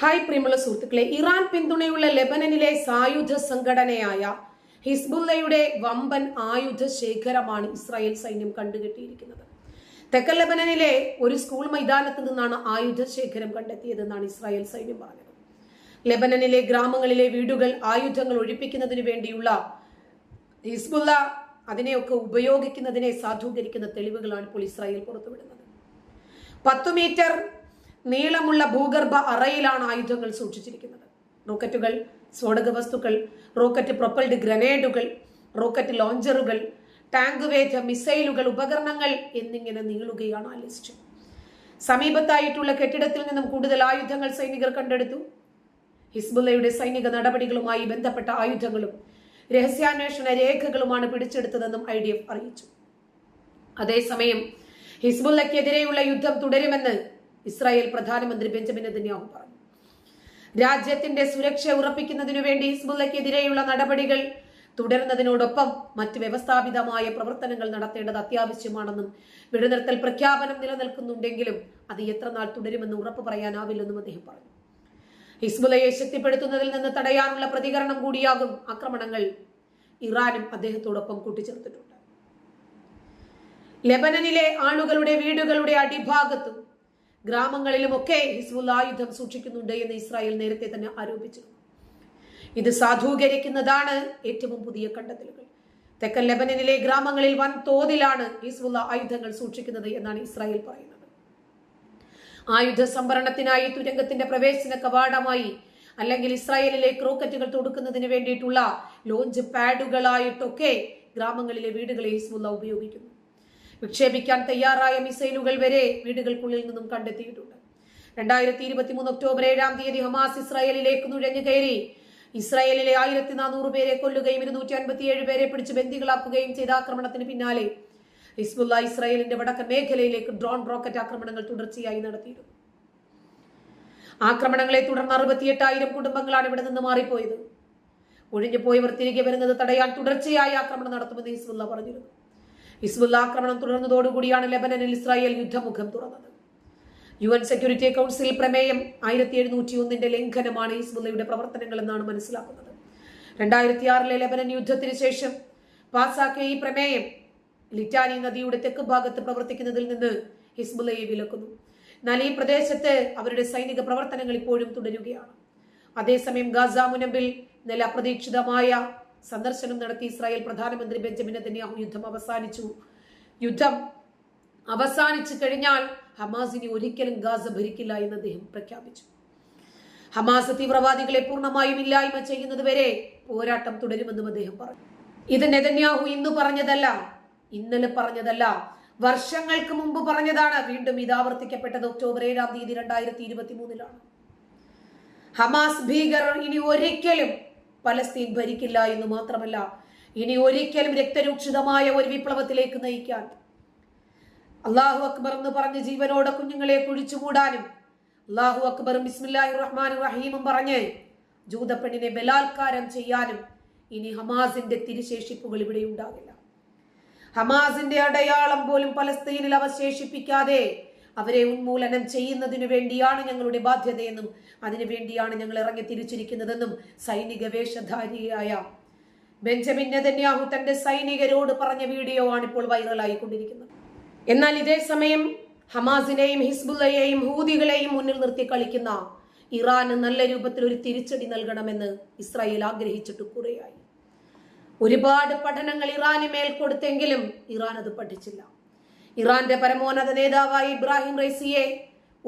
Hi പ്രിയമുള്ള സുഹൃത്തുക്കളെ Iran പിന്തുണയുള്ള ലെബനനിലെ സായുധ സംഘടനയായ ഹിസ്ബുല്ലയുടെ വമ്പൻ ആയുധ ശേഖരമാണ് ഇസ്രായേൽ സൈന്യം കണ്ടുകെട്ടിയിരിക്കുന്നത്. തെക്കൻ ലെബനനിലെ ഒരു സ്കൂൾ മൈതാനത്ത് നിന്നാണ് ആയുധ ശേഖരം കണ്ടെത്തിയതെന്നാണ് ഇസ്രായേൽ സൈന്യം പറഞ്ഞത്. ലെബനനിലെ ഗ്രാമങ്ങളിലെ വീടുകൾ ആയുധങ്ങൾ ഒഴിപ്പിക്കുന്നതിന് വേണ്ടിയുള്ള ഹിസ്ബുല്ല അതിനെയൊക്കെ ഉപയോഗിക്കുന്നതിനെ സാധൂകരിക്കുന്ന തെളിവുകളാണ് ഇപ്പോൾ ഇസ്രായേൽ പുറത്തുവിടുന്നത്. പത്തു മീറ്റർ നീളമുള്ള ഭൂഗർഭ അറയിലാണ് ആയുധങ്ങൾ സൂക്ഷിച്ചിരിക്കുന്നത്. റോക്കറ്റുകൾ സ്ഫോടക വസ്തുക്കൾ റോക്കറ്റ് പ്രൊപ്പൽഡ് ഗ്രനേഡുകൾ റോക്കറ്റ് ലോഞ്ചറുകൾ ടാങ്ക് വേധ മിസൈലുകൾ ഉപകരണങ്ങൾ എന്നിങ്ങനെ നീളുകയാണ് ആ ലിസ്റ്റ്. സമീപത്തായിട്ടുള്ള കെട്ടിടത്തിൽ നിന്നും കൂടുതൽ ആയുധങ്ങൾ സൈനികർ കണ്ടെടുത്തു. ഹിസ്ബുല്ലയുടെ സൈനിക നടപടികളുമായി ബന്ധപ്പെട്ട ആയുധങ്ങളും രഹസ്യാന്വേഷണ രേഖകളുമാണ് പിടിച്ചെടുത്തതെന്നും ഐ ഡി എഫ് അറിയിച്ചു. അതേസമയം ഹിസ്ബുല്ലക്കെതിരെയുള്ള യുദ്ധം തുടരുമെന്ന് ഇസ്രായേൽ പ്രധാനമന്ത്രി ബെഞ്ചമിൻ നെതന്യാഹു പറഞ്ഞു. രാജ്യത്തിന്റെ സുരക്ഷ ഉറപ്പിക്കുന്നതിനു വേണ്ടി ഹിസ്ബുല്ലക്കെതിരെയുള്ള നടപടികൾ തുടരുന്നതിനോടൊപ്പം മറ്റ് വ്യവസ്ഥാപിതമായ പ്രവർത്തനങ്ങൾ നടത്തേണ്ടത് അത്യാവശ്യമാണെന്നും വെടിനിർത്തൽ പ്രഖ്യാപനം നിലനിൽക്കുന്നുണ്ടെങ്കിലും അത് എത്ര നാൾ തുടരുമെന്ന് ഉറപ്പ് പറയാനാവില്ലെന്നും അദ്ദേഹം പറഞ്ഞു. ഹിസ്ബുലയെ ശക്തിപ്പെടുത്തുന്നതിൽ നിന്ന് തടയാനുള്ള പ്രതികരണം കൂടിയാകും ആക്രമണങ്ങൾ ഇറാനും അദ്ദേഹത്തോടൊപ്പം കൂട്ടിച്ചേർത്തിട്ടുണ്ട്. ലെബനനിലെ ആളുകളുടെ വീടുകളുടെ അടിഭാഗത്തും ഗ്രാമങ്ങളിലുമൊക്കെ ഹിസ്ബുൽ ആയുധം സൂക്ഷിക്കുന്നുണ്ട് എന്ന് ഇസ്രായേൽ നേരത്തെ തന്നെ ആരോപിച്ചു. ഇത് സാധൂകരിക്കുന്നതാണ് ഏറ്റവും പുതിയ കണ്ടെത്തലുകൾ. തെക്കൻ ലെബനനിലെ ഗ്രാമങ്ങളിൽ വൻ തോതിലാണ് ഹിസ്ബുല്ല ആയുധങ്ങൾ സൂക്ഷിക്കുന്നത് എന്നാണ് ഇസ്രായേൽ പറയുന്നത്. ആയുധ സംഭരണത്തിനായി തുരങ്കത്തിന്റെ പ്രവേശന കവാടമായി അല്ലെങ്കിൽ ഇസ്രായേലിലെ ക്രോക്കറ്റുകൾ തൊടുക്കുന്നതിന് വേണ്ടിയിട്ടുള്ള ലോഞ്ച് പാഡുകളായിട്ടൊക്കെ ഗ്രാമങ്ങളിലെ വീടുകളെ ഹിസ്ബുല്ല ഉപയോഗിക്കുന്നു. വിക്ഷേപിക്കാൻ തയ്യാറായ മിസൈലുകൾ വരെ വീടുകൾക്കുള്ളിൽ നിന്നും കണ്ടെത്തിയിട്ടുണ്ട്. രണ്ടായിരത്തി ഇരുപത്തി മൂന്ന് ഒക്ടോബർ ഏഴാം തീയതി ഹമാസ് ഇസ്രായേലിലേക്ക് നുഴഞ്ഞു കയറി. ഇസ്രായേലിലെ ആയിരത്തി നാനൂറ് പേരെ കൊല്ലുകയും ഇരുന്നൂറ്റി അൻപത്തിയേഴ് പേരെ പിടിച്ച് ബന്ദികളാക്കുകയും ചെയ്ത ആക്രമണത്തിന് പിന്നാലെ ഹിസ്ബുല്ല ഇസ്രായേലിന്റെ വടക്കൻ മേഖലയിലേക്ക് ഡ്രോൺ റോക്കറ്റ് ആക്രമണങ്ങൾ തുടർച്ചയായി നടത്തിയിരുന്നു. ആക്രമണങ്ങളെ തുടർന്ന് അറുപത്തിയെട്ടായിരം കുടുംബങ്ങളാണ് ഇവിടെ നിന്ന് മാറിപ്പോയത്. ഒഴിഞ്ഞു പോയവർ തിരികെ വരുന്നത് തടയാൻ തുടർച്ചയായി ആക്രമണം നടത്തുമെന്ന് ഹിസ്ബുല്ല പറഞ്ഞിരുന്നു. ഹിസ്ബുല്ല ആക്രമണം തുടർന്നതോടുകൂടിയാണ് ലെബനനിൽ ഇസ്രായേൽ യുദ്ധമുഖം തുറന്നത്. യു എൻ സെക്യൂരിറ്റി കൗൺസിൽ പ്രമേയം ആയിരത്തി എഴുന്നൂറ്റി ഒന്നിന്റെ ലംഘനമാണ് ഹിസ്ബുല്ലയുടെ പ്രവർത്തനങ്ങൾ എന്നാണ് മനസ്സിലാക്കുന്നത്. രണ്ടായിരത്തി ആറിലെ ലെബനൻ യുദ്ധത്തിന് ശേഷം പാസാക്കിയ ഈ പ്രമേയം ലിറ്റാനി നദിയുടെ തെക്ക് ഭാഗത്ത് പ്രവർത്തിക്കുന്നതിൽ നിന്ന് ഹിസ്ബുല്ലയെ വിലക്കുന്നു. എന്നാൽ ഈ പ്രദേശത്ത് അവരുടെ സൈനിക പ്രവർത്തനങ്ങൾ ഇപ്പോഴും തുടരുകയാണ്. അതേസമയം ഗാസ മുനമ്പിൽ നില അപ്രതീക്ഷിതമായ സന്ദർശനം നടത്തി ഇസ്രായേൽ പ്രധാനമന്ത്രി ബെഞ്ചമിൻ നെതന്യാഹു യുദ്ധം അവസാനിച്ചു. യുദ്ധം അവസാനിച്ചു കഴിഞ്ഞാൽ ഹമാസിനെ ഒരിക്കലും ഗാസ ഭരിക്കില്ല എന്ന് അദ്ദേഹം പ്രഖ്യാപിച്ചു. ഹമാസ് തീവ്രവാദികളെ പൂർണമായും ഇല്ലായ്മ ചെയ്യുന്നത് വരെ പോരാട്ടം തുടരുമെന്നും അദ്ദേഹം പറഞ്ഞു. ഇത് നെതന്യാഹു ഇന്ന് പറഞ്ഞതല്ല ഇന്നലെ പറഞ്ഞതല്ല വർഷങ്ങൾക്ക് മുമ്പ് പറഞ്ഞതാണ്. വീണ്ടും ഇത് ആവർത്തിക്കപ്പെട്ടത് ഒക്ടോബർ ഏഴാം തീയതി രണ്ടായിരത്തി ഇരുപത്തി മൂന്നിലാണ് ഹമാസ് ഭീകരർ ഇനി ഒരിക്കലും പലസ്തീൻ ഭരിക്കില്ല എന്ന് മാത്രമല്ല ഇനി ഒരിക്കലും രക്തരൂക്ഷിതമായ ഒരു വിപ്ലവത്തിലേക്ക് നയിക്കാൻ. അള്ളാഹു അക്ബർ എന്ന് പറഞ്ഞ് ജീവനോടെ കുഞ്ഞുങ്ങളെ കുഴിച്ചുകൂടാനും അള്ളാഹു അക്ബറും ബിസ്മില്ലാഹി റഹ്മാൻ റഹീമും പറഞ്ഞ് ജൂതപ്പെണ്ണിനെ ബലാത്കാരം ചെയ്യാനും ഇനി ഹമാസിന്റെ തിരിശേഷിപ്പുകൾ ഇവിടെ ഉണ്ടാകില്ല. ഹമാസിന്റെ അടയാളം പോലും പലസ്തീനിൽ അവശേഷിപ്പിക്കാതെ അവരെ ഉന്മൂലനം ചെയ്യുന്നതിനു വേണ്ടിയാണ് ഞങ്ങളുടെ ബാധ്യതയെന്നും അതിനു വേണ്ടിയാണ് ഞങ്ങൾ ഇറങ്ങി തിരിച്ചിരിക്കുന്നതെന്നും സൈനിക വേഷധാരിയായ ബെഞ്ചമിൻ നെതന്യാഹു തന്റെ സൈനികരോട് പറഞ്ഞ വീഡിയോ ആണ് ഇപ്പോൾ വൈറലായിക്കൊണ്ടിരിക്കുന്നത്. എന്നാൽ ഇതേ സമയം ഹമാസിനെയും ഹിസ്ബുല്ലയെയും ഹൂദികളെയും മുന്നിൽ നിർത്തി കളിക്കുന്ന ഇറാന് നല്ല രൂപത്തിൽ ഒരു തിരിച്ചടി നൽകണമെന്ന് ഇസ്രായേൽ ആഗ്രഹിച്ചിട്ട് കുറേയായി. ഒരുപാട് പഠനങ്ങൾ ഇറാന് മേൽ കൊടുത്തെങ്കിലും ഇറാൻ അത് പഠിച്ചില്ല. ഇറാന്റെ പരമോന്നത നേതാവായ ഇബ്രാഹിം റൈസിയെ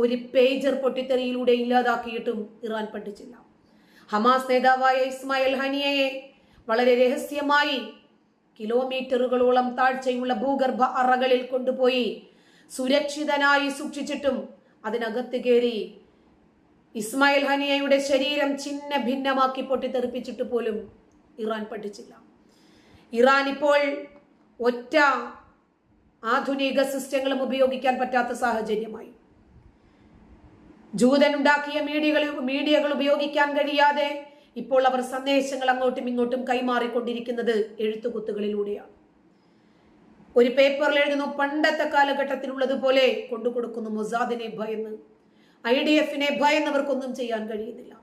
ഒരു പേജർ പൊട്ടിത്തെറിയിലൂടെ ഇല്ലാതാക്കിയിട്ടും ഇറാൻ പഠിച്ചില്ല. ഹമാസ് നേതാവായ ഇസ്മായിൽ ഹനിയയെ വളരെ രഹസ്യമായി കിലോമീറ്ററുകളോളം താഴ്ചയുള്ള ഭൂഗർഭ അറകളിൽ കൊണ്ടുപോയി സുരക്ഷിതനായി സൂക്ഷിച്ചിട്ടും അതിനകത്ത് കയറി ഇസ്മായിൽ ഹനിയയുടെ ശരീരം ചിന്ന ഭിന്നമാക്കി പൊട്ടിത്തെറിപ്പിച്ചിട്ട് പോലും ഇറാൻ പഠിച്ചില്ല. ഇറാൻ ഇപ്പോൾ ഒറ്റ ആധുനിക സിസ്റ്റങ്ങളും ഉപയോഗിക്കാൻ പറ്റാത്ത സാഹചര്യമായി. ജൂതൻ ഉണ്ടാക്കിയ മീഡിയകൾ മീഡിയകൾ ഉപയോഗിക്കാൻ കഴിയാതെ ഇപ്പോൾ അവർ സന്ദേശങ്ങൾ അങ്ങോട്ടും ഇങ്ങോട്ടും കൈമാറിക്കൊണ്ടിരിക്കുന്നത് എഴുത്തുകുത്തുകളിലൂടെയാണ്. ഒരു പേപ്പറിൽ എഴുതുന്നു പണ്ടത്തെ കാലഘട്ടത്തിലുള്ളതുപോലെ കൊണ്ടു കൊടുക്കുന്നു മൊസാദിനെ ഭയന്ന്. ഐ ഡി എഫിനെ ഭയന്നവർക്കൊന്നും ചെയ്യാൻ കഴിയുന്നില്ല.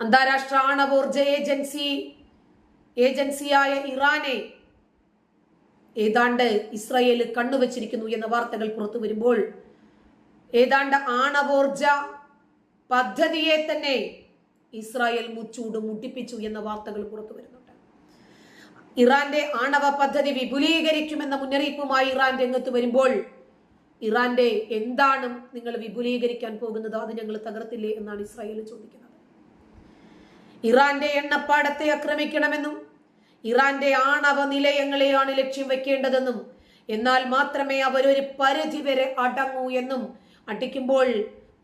അന്താരാഷ്ട്ര ആണവോർജ ഏജൻസി ഏജൻസിയായ ഇറാനെ ഏതാണ്ട് ഇസ്രായേൽ കണ്ണുവച്ചിരിക്കുന്നു എന്ന വാർത്തകൾ പുറത്തു വരുമ്പോൾ ഏതാണ്ട് ആണവോർജ പദ്ധതിയെ തന്നെ ഇസ്രായേൽ മുച്ചൂട് മുട്ടിപ്പിച്ചു എന്ന വാർത്തകൾ പുറത്തു വരുന്നുണ്ട്. ഇറാന്റെ ആണവ പദ്ധതി വിപുലീകരിക്കുമെന്ന മുന്നറിയിപ്പുമായി ഇറാൻ രംഗത്ത് വരുമ്പോൾ ഇറാന്റെ എന്താണ് നിങ്ങൾ വിപുലീകരിക്കാൻ പോകുന്നത്? അത് ഞങ്ങൾ തകർത്തില്ലേ എന്നാണ് ഇസ്രായേൽ ചോദിക്കുന്നത്. ഇറാന്റെ എണ്ണപ്പാടത്തെ ആക്രമിക്കണമെന്നും ഇറാന്റെ ആണവ നിലയങ്ങളെയാണ് ലക്ഷ്യം വെക്കേണ്ടതെന്നും എന്നാൽ മാത്രമേ അവരൊരു പരിധി വരെ അടങ്ങൂ എന്നും അടിക്കുമ്പോൾ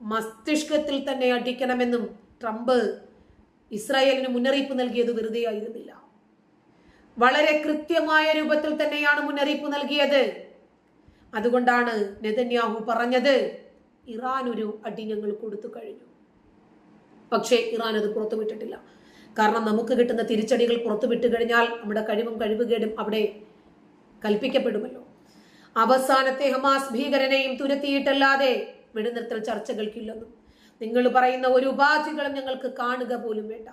മസ്തിഷ്കത്തിൽ തന്നെ അടിക്കണമെന്നും ട്രംപ് ഇസ്രായേലിന് മുന്നറിയിപ്പ് നൽകിയത് വെറുതെ ആയിരുന്നില്ല വളരെ കൃത്യമായ രൂപത്തിൽ തന്നെയാണ് മുന്നറിയിപ്പ് നൽകിയത്. അതുകൊണ്ടാണ് നെതന്യാഹു പറഞ്ഞത് ഇറാൻ ഒരു അടി ഞങ്ങൾ കൊടുത്തു കഴിഞ്ഞു. പക്ഷേ ഇറാൻ അത് പുറത്തുവിട്ടിട്ടില്ല. കാരണം നമുക്ക് കിട്ടുന്ന തിരിച്ചടികൾ പുറത്തു വിട്ടു കഴിഞ്ഞാൽ നമ്മുടെ കഴിവും കഴിവുകേടും അവിടെ കൽപ്പിക്കപ്പെടുമല്ലോ. അവസാനത്തെ ഹമാസ് ഭീകരനെയും തുരത്തിയിട്ടല്ലാതെ വെടിനിർത്തൽ ചർച്ചകൾക്കില്ലെന്നും നിങ്ങൾ പറയുന്ന ഒരു ഉപാധികളും ഞങ്ങൾക്ക് കാണുക പോലും വേണ്ട.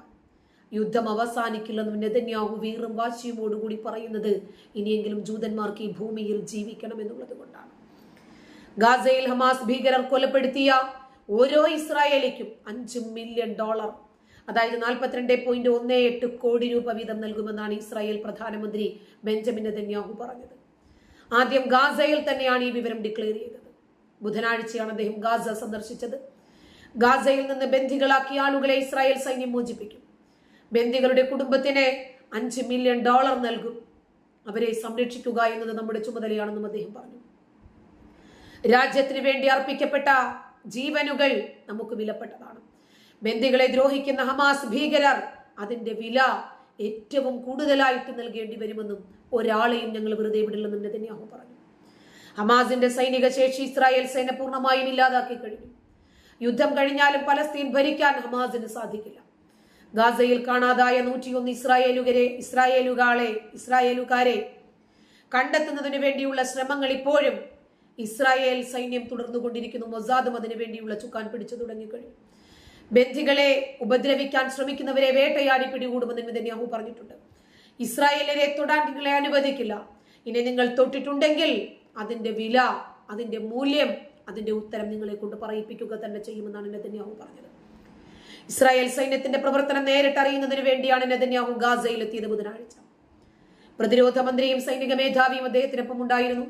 യുദ്ധം അവസാനിക്കില്ലെന്നും നെതന്യാഹു വീറും വാശിയുമോടുകൂടി പറയുന്നത് ഇനിയെങ്കിലും ജൂതന്മാർക്ക് ഈ ഭൂമിയിൽ ജീവിക്കണം എന്നുള്ളത് കൊണ്ടാണ്. ഗാസയിൽ ഹമാസ് ഭീകരർ കൊലപ്പെടുത്തിയ ഓരോ ഇസ്രായേലിക്കും അഞ്ച് മില്യൺ ഡോളർ അതായത് നാൽപ്പത്തിരണ്ട് പോയിന്റ് ഒന്ന് എട്ട് കോടി രൂപ വീതം നൽകുമെന്നാണ് ഇസ്രായേൽ പ്രധാനമന്ത്രി ബെഞ്ചമിൻ നെതന്യാഹു പറഞ്ഞത്. ആദ്യം ഗാസയിൽ തന്നെയാണ് ഈ വിവരം ഡിക്ലെയർ ചെയ്തത്. ബുധനാഴ്ചയാണ് അദ്ദേഹം ഗാസ സന്ദർശിച്ചത്. ഗാസയിൽ നിന്ന് ബന്ദികളാക്കിയ ആളുകളെ ഇസ്രായേൽ സൈന്യം മോചിപ്പിക്കും. ബന്ദികളുടെ കുടുംബത്തിന് അഞ്ച് മില്യൺ ഡോളർ നൽകും. അവരെ സംരക്ഷിക്കുക എന്നത് നമ്മുടെ ചുമതലയാണെന്നും അദ്ദേഹം പറഞ്ഞു. രാജ്യത്തിന് വേണ്ടി അർപ്പിക്കപ്പെട്ട ജീവനുകൾ നമുക്ക് വിലപ്പെട്ടതാണ്. ബന്ദികളെ ദ്രോഹിക്കുന്ന ഹമാസ് ഭീകരർ അതിന്റെ വില ഏറ്റവും കൂടുതലായിട്ട് നൽകേണ്ടി വരുമെന്നും ഒരാളെയും ഞങ്ങൾ വെറുതെ വിടില്ലെന്നും നെതന്യാഹു പറഞ്ഞു. ഹമാസിന്റെ സൈനിക ശേഷി ഇസ്രായേൽ സേന പൂർണമായും ഇല്ലാതാക്കി കഴിഞ്ഞു. യുദ്ധം കഴിഞ്ഞാലും പലസ്തീൻ ഭരിക്കാൻ ഹമാസിന് സാധിക്കില്ല. ഗാസയിൽ കാണാതായ നൂറ്റിയൊന്ന് ഇസ്രായേലുകരെ ഇസ്രായേലുകാളെ ഇസ്രായേലുകാരെ കണ്ടെത്തുന്നതിനു വേണ്ടിയുള്ള ശ്രമങ്ങൾ ഇപ്പോഴും ഇസ്രായേൽ സൈന്യം തുടർന്നുകൊണ്ടിരിക്കുന്നു. മൊസാദും അതിനു വേണ്ടിയുള്ള ചുക്കാൻ പിടിച്ചു തുടങ്ങിക്കഴിഞ്ഞു ബന്ധികളെ ഉപദ്രവിക്കാൻ ശ്രമിക്കുന്നവരെ വേട്ടയാടി പിടികൂടുമെന്ന് നെതന്യാഹു പറഞ്ഞിട്ടുണ്ട്. ഇസ്രായേലിനെ തൊടാൻ നിങ്ങളെ അനുവദിക്കില്ല. ഇനി നിങ്ങൾ തൊട്ടിട്ടുണ്ടെങ്കിൽ അതിന്റെ വില അതിന്റെ മൂല്യം അതിന്റെ ഉത്തരം നിങ്ങളെ കൊണ്ട് പറയിപ്പിക്കുക തന്നെ ചെയ്യുമെന്നാണ് നെതന്യാഹു പറഞ്ഞത്. ഇസ്രായേൽ സൈന്യത്തിന്റെ പ്രവർത്തനം നേരിട്ട് അറിയുന്നതിന് വേണ്ടിയാണ് നെതന്യാഹു ഗാസയിൽ എത്തിയത് ബുധനാഴ്ച. പ്രതിരോധ മന്ത്രിയും സൈനിക മേധാവിയും അദ്ദേഹത്തിനൊപ്പം ഉണ്ടായിരുന്നു.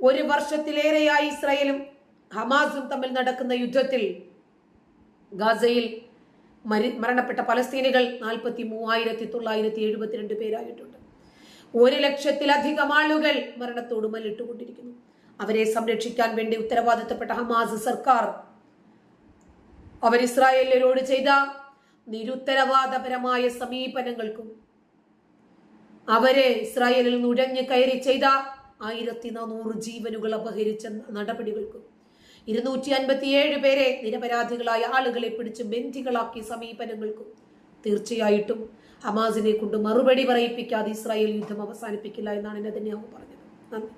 ഒരു വർഷത്തിലേറെയായി ഇസ്രായേലും ഹമാസും തമ്മിൽ നടക്കുന്ന യുദ്ധത്തിൽ ഗാസയിൽ മരി മരണപ്പെട്ട പലസ്തീനികൾ നാൽപ്പത്തി മൂവായിരത്തി തൊള്ളായിരത്തി എഴുപത്തിരണ്ട് പേരായിട്ടുണ്ട്. ഒരു ലക്ഷത്തിലധികം ആളുകൾ മരണത്തോട് മല്ലിട്ടുകൊണ്ടിരിക്കുന്നു. അവരെ സംരക്ഷിക്കാൻ വേണ്ടി ഉത്തരവാദിത്തപ്പെട്ട ഹമാസ് സർക്കാർ അവർ ഇസ്രായേലിനോട് ചെയ്ത നിരുത്തരവാദപരമായ സമീപനങ്ങൾക്കും അവരെ ഇസ്രായേലിൽ നുഴഞ്ഞു കയറി ചെയ്ത ആയിരത്തി നാനൂറ് ജീവനുകൾ അപഹരിച്ച നടപടികൾക്കും ഇരുന്നൂറ്റി അൻപത്തിയേഴ് പേരെ നിരപരാധികളായ ആളുകളെ പിടിച്ച് ബന്ധികളാക്കിയ സമീപനങ്ങൾക്കും തീർച്ചയായിട്ടും ഹമാസിനെ കൊണ്ട് മറുപടി പറയിപ്പിക്കാതെ ഇസ്രായേൽ യുദ്ധം അവസാനിപ്പിക്കില്ല എന്നാണ് നെതന്യാഹു പറഞ്ഞത്. നന്ദി.